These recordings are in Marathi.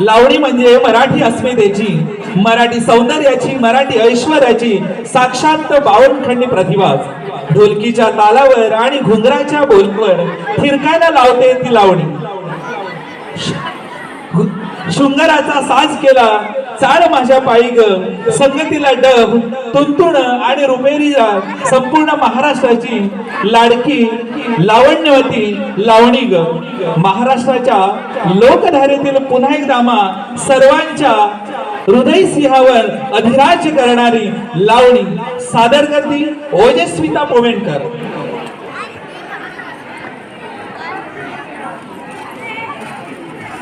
लावणी म्हणजे मराठी अस्मितेची मराठी सौंदर्याची मराठी ऐश्वर्याची साक्षात बावनखंडी प्रतिभा ढोलकीच्या तालावर आणि घुंगराच्या बोलवर थिरकायला लावते ती लावणी. शृंगराचा शृंगाराचा साज केला चाल माझ्या पायी ग. संगतीला डब तुंतुण आणि रुपेरी संपूर्ण महाराष्ट्राची लाडकी लावण्यवती लावणी ग. महाराष्ट्राच्या लोकधारेतील पुन्हा एकदा मा सर्वांच्या हृदय सिंहावर अधिराज्य करणारी लावणी. सादर करती ओजस्विता पोवेणकर.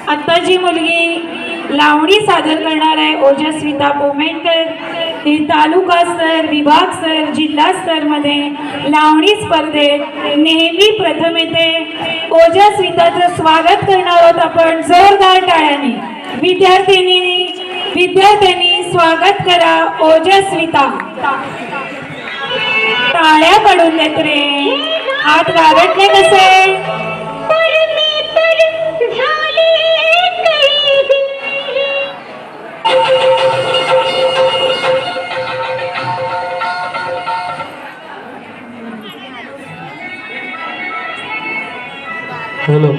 आता जी मुलगी लावणी सादर करणार आहे ओजस्विता पोमेंकर ही तालुका स्तर विभाग स्तर जिल्हा स्तरमध्ये लावणी स्पर्धेत नेहमी प्रथम येते. ओजस्विताचं स्वागत करणार आहोत आपण जोरदार टाळ्याने. विद्यार्थिनी विद्यार्थ्यांनी स्वागत करा ओजस्विता. टाळ्या पडून देत रे. हात गारटले कसे? हॅलो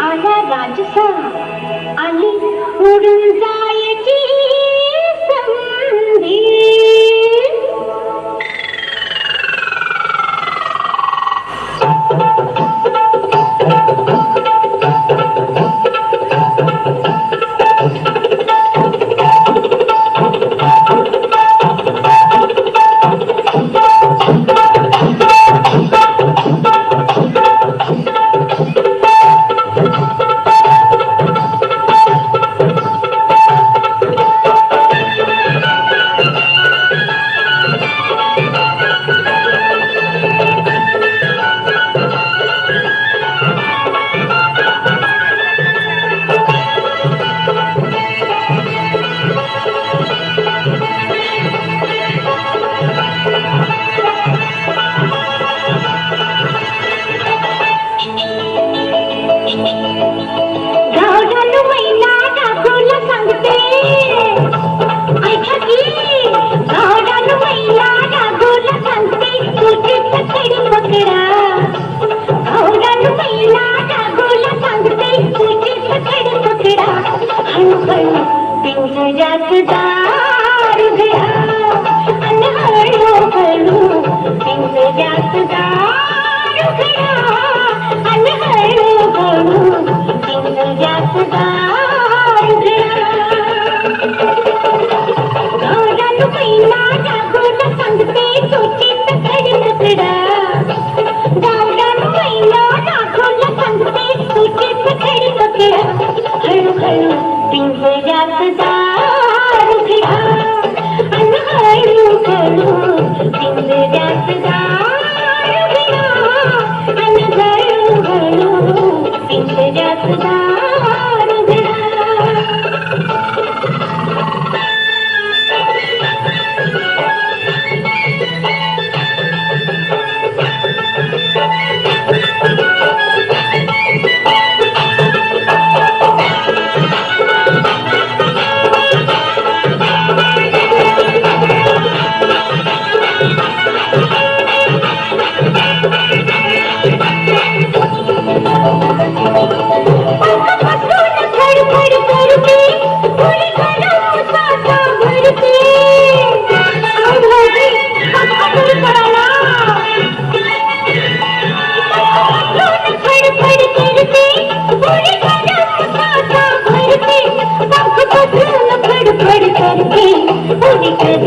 आला राजसा आली उडून जा.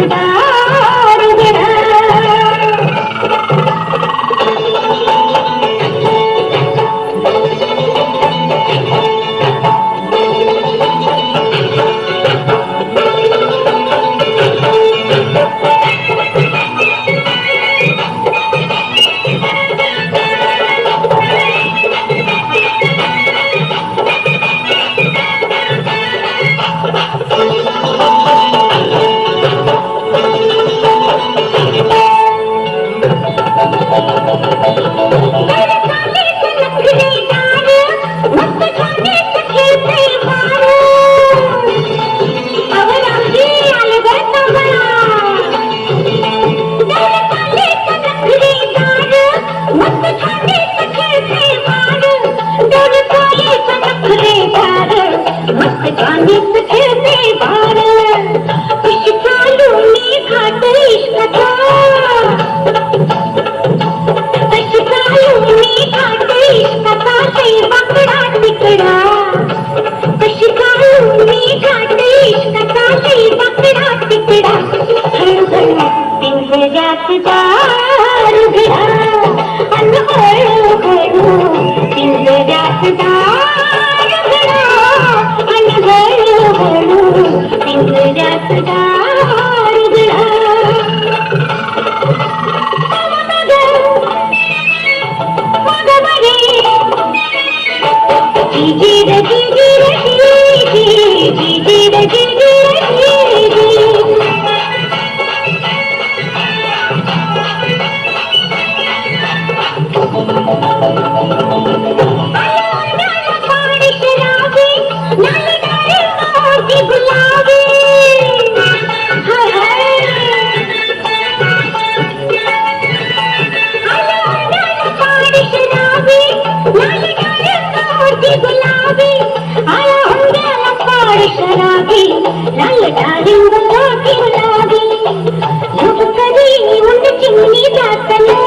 पिंजऱ्यात दार पिंजऱ्यात दार నీ దాతలే